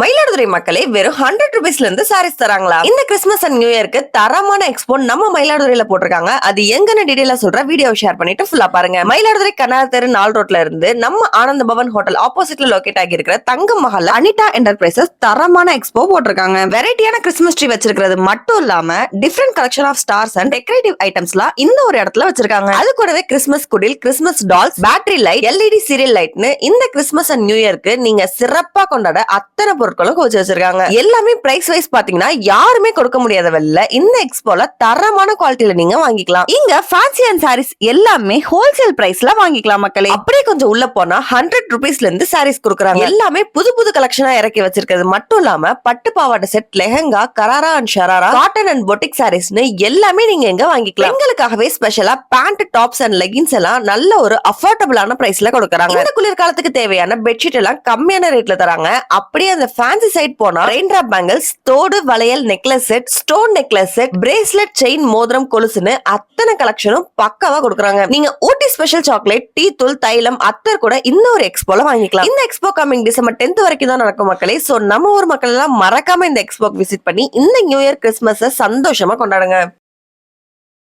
மயிலாடுதுறை மக்களே வெறும் ஹண்ட்ரட் ருபீஸ்ல இருந்து சாரீஸ் தராங்களா? இந்த கிறிஸ்மஸ் அண்ட் நியூ இயர்க்கு தரமான எக்ஸ்போ நம்ம மயிலாடுதுறையில போட்டிருக்காங்க. அது எங்கன்னு டீடைலா சொல்ற வீடியோ ஷேர் பண்ணிட்டு ஃபுல்லா பாருங்க. மயிலாடுதுறை கண்ணார் தெரு நாள் ரோட்ல இருந்து நம்ம ஆனந்த பவன் ஹோட்டல் ஆப்போசிட்ல லொகேட் ஆகி இருக்கிற தங்க மஹால் அனிதா என்டர்பிரைசஸ் தரமான எக்ஸ்போ போட்டிருக்காங்க. வெரைட்டியான கிறிஸ்மஸ் ட்ரீ வச்சிருக்கிறது மட்டும் இல்லாம different collection of stars and decorative ஐட்டம்ஸ்லாம் இந்த ஒரு இடத்துல வச்சிருக்காங்க. அது கூடவே கிறிஸ்மஸ் குடில் Christmas dolls battery light LED serial லைட்னு இந்த கிறிஸ்மஸ் அண்ட் நியூ இயர்க்கு நீங்க சிறப்பா கொண்டாட அத்தனை பொருட்களும் குவிச்சு வச்சிருக்காங்க. எல்லாமே பிரைஸ் வைஸ் பாத்தீங்கன்னா யாருமே கொடுக்க முடியாத வெளில இந்த எக்ஸ்போல தரமான குவாலிட்டியில நீங்க வாங்கிக்கலாம். இங்க ஃபேன்சி அண்ட் சாரீஸ் எல்லாமே ஹோல்சேல் பிரைஸ்ல வாங்கிக்கலாம் மக்களே. அப்படியே கொஞ்சம் உள்ள போனா ஹண்ட்ரட் ருபீஸ்ல இருந்து சாரீஸ் கொடுக்குறாங்க. எல்லாமே புது புது கலெக்ஷனா இறக்கி வச்சிருக்கிறது. மட்டும் இல்லாம பட்டு பாவாடை set lehenga gharara and sharara cotton and boutique சாரீஸ்னு எல்லாமே நீங்க எங்க வாங்கிக்கலாம். எங்களுக்காகவே ஸ்பெஷலா பேண்ட் டாப்ஸ் அண்ட் லெகின்ஸ் எல்லாம் நல்ல ஒரு அஃபோர்டபுளான பிரைஸ்ல கொடுக்குறாங்க. இந்த குளிர்காலத்துக்கு தேவையான பெட்ஷீட் எல்லாம் கம்மியான ரேட்ல தராங்க. அப்படியே அந்த ஃபேன்சி சைட் போனா ரெயின் டிராப் பேங்கிள்ஸ் தோடு வளையல் necklace set stone necklace set bracelet chain மோதிரம் கொலுசுன்னு அத்தனை கலெக்ஷனும் பக்காவா கொடுக்குறாங்க. நீங்க ஊட்டி ஸ்பெஷல் சாக்லேட் டீ தூள் தைலம் அத்தர் கூட இந்த ஒரு எக்ஸ்போல வாங்கிக்கலாம். இந்த எக்ஸ்போ கமிங் டிசம்பர் டென்த் வரைக்கும் தான் நடக்கும் மக்களே. சோ நம்ம ஊர் மக்கள் எல்லாம் மறக்காம இந்த எக்ஸ்போக்கு விசிட் பண்ணி இந்த நியூ இயர் கிறிஸ்மஸ் சந்தோஷமா கொண்டாடுங்க.